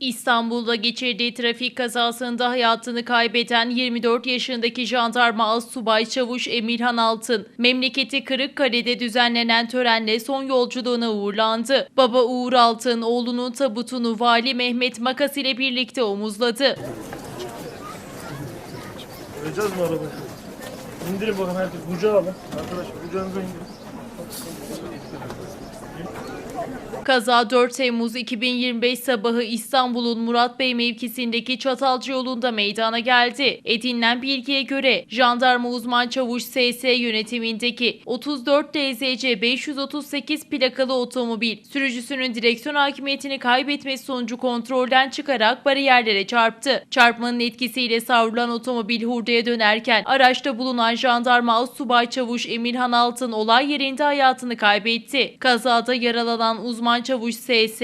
İstanbul'da geçirdiği trafik kazasında hayatını kaybeden 24 yaşındaki jandarma Assubay Çavuş Emirhan Altın, memleketi Kırıkkale'de düzenlenen törenle son yolculuğuna uğurlandı. Baba Uğur Altın, oğlunun tabutunu Vali Mehmet Makas ile birlikte omuzladı. Koyacağız mı arabaya? İndirin bakalım herkes kucağa alın. Arkadaşlar kucağınıza indirin. Kaza 4 Temmuz 2025 sabahı İstanbul'un Murat Bey mevkisindeki Çatalcı yolunda meydana geldi. Edinilen bilgiye göre jandarma uzman çavuş SS yönetimindeki 34 DZC 538 plakalı otomobil sürücüsünün direksiyon hakimiyetini kaybetmesi sonucu kontrolden çıkarak bariyerlere çarptı. Çarpmanın etkisiyle savrulan otomobil hurdaya dönerken araçta bulunan jandarma subay çavuş Emirhan Altın olay yerinde hayatını kaybetti. Kazada yaralanan uzman çavuş SS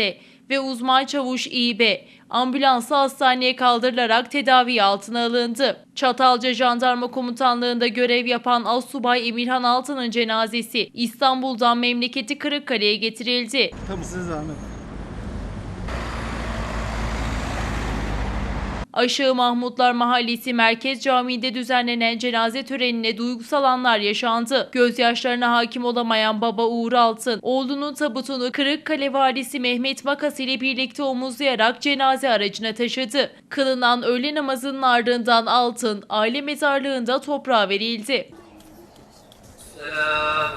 ve uzman çavuş İB ambulansla hastaneye kaldırılarak tedavi altına alındı. Çatalca Jandarma Komutanlığı'nda görev yapan Assubay Emirhan Altın'ın cenazesi İstanbul'dan memleketi Kırıkkale'ye getirildi. Tabii size zahmet. Aşağı Mahmutlar Mahallesi Merkez Camii'nde düzenlenen cenaze törenine duygusal anlar yaşandı. Gözyaşlarına hakim olamayan baba Uğur Altın, oğlunun tabutunu Kırıkkale valisi Mehmet Makas ile birlikte omuzlayarak cenaze aracına taşıdı. Kılınan öğle namazının ardından Altın, aile mezarlığında toprağa verildi. Selam.